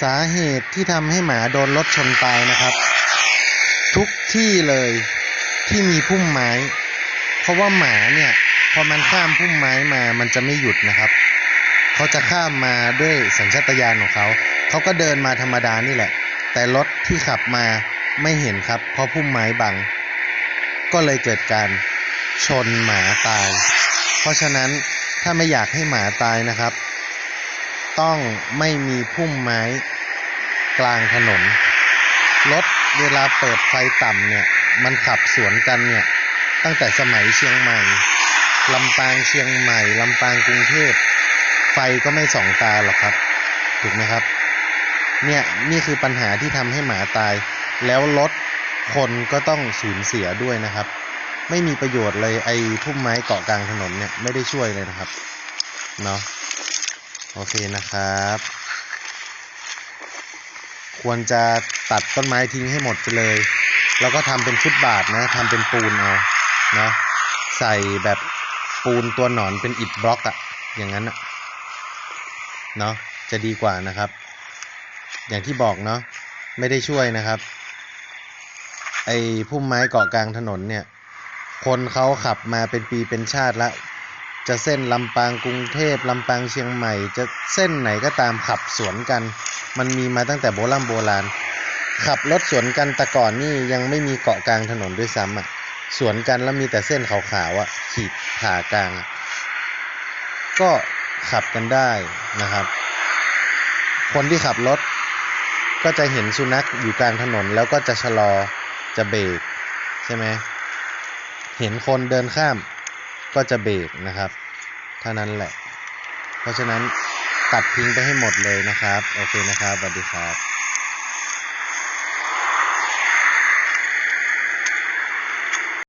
สาเหตุที่ทำให้หมาโดนรถชนตายนะครับ ทุกที่เลยที่มีพุ่มไม้ เพราะว่าหมาเนี่ยพอมันข้ามพุ่มไม้มามันจะไม่หยุดนะครับ เขาจะข้ามมาด้วยสัญชาตญาณของเขา เขาก็เดินมาธรรมดานี่แหละ แต่รถที่ขับมาไม่เห็นครับ เพราะพุ่มไม้บัง ก็เลยเกิดการชนหมาตาย เพราะฉะนั้นถ้าไม่อยากให้หมาตายนะครับ ต้องไม่มีพุ่มไม้กลางถนน รถเวลาเปิดไฟต่ำเนี่ย มันขับสวนกันเนี่ย ตั้งแต่สมัยเชียงใหม่ลำปางเชียงใหม่ลำปางกรุงเทพ ไฟก็ไม่ส่องตาหรอกครับ ถูกไหมครับ เนี่ยนี่คือปัญหาที่ทำให้หมาตาย แล้วรถคนก็ต้องสูญเสียด้วยนะครับ ไม่มีประโยชน์เลยไอ้พุ่มไม้เกาะกลางถนนเนี่ยไม่ได้ช่วยเลยนะครับ เนาะ โอเคนะครับ ควรจะตัดต้นไม้ทิ้งให้หมดไปเลย แล้วก็ทำเป็นฟุตบาทนะทำเป็นปูนเอาเนะใส่แบบปูนตัวหนอนเป็นอิฐบล็อกอะอย่างนั้นอะเนาะจะดีกว่านะครับ อย่างที่บอกเนาะไม่ได้ช่วยนะครับไอ้พุ่มไม้เกาะกลางถนนเนี่ย คนเขาขับมาเป็นปีเป็นชาติละ จะเส้นลำปางกรุงเทพลำปางเชียงใหม่ จะเส้นไหนก็ตามขับสวนกัน มันมีมาตั้งแต่โบราณโบราณ ขับรถสวนกันแต่ก่อนนี่ยังไม่มีเกาะกลางถนนด้วยซ้ำอะสวนกันแล้วมีแต่เส้นขาวๆอะขีดผ่ากลาง ก็ขับกันได้นะครับ คนที่ขับรถก็จะเห็นสุนัขอยู่กลางถนนแล้วก็จะชะลอจะเบรกใช่ไหมเห็นคนเดินข้าม ก็จะเบรกนะครับเท่านั้นแหละ เพราะฉะนั้นตัดทิ้งไปให้หมดเลยนะครับ โอเคนะครับสวัสดีครับ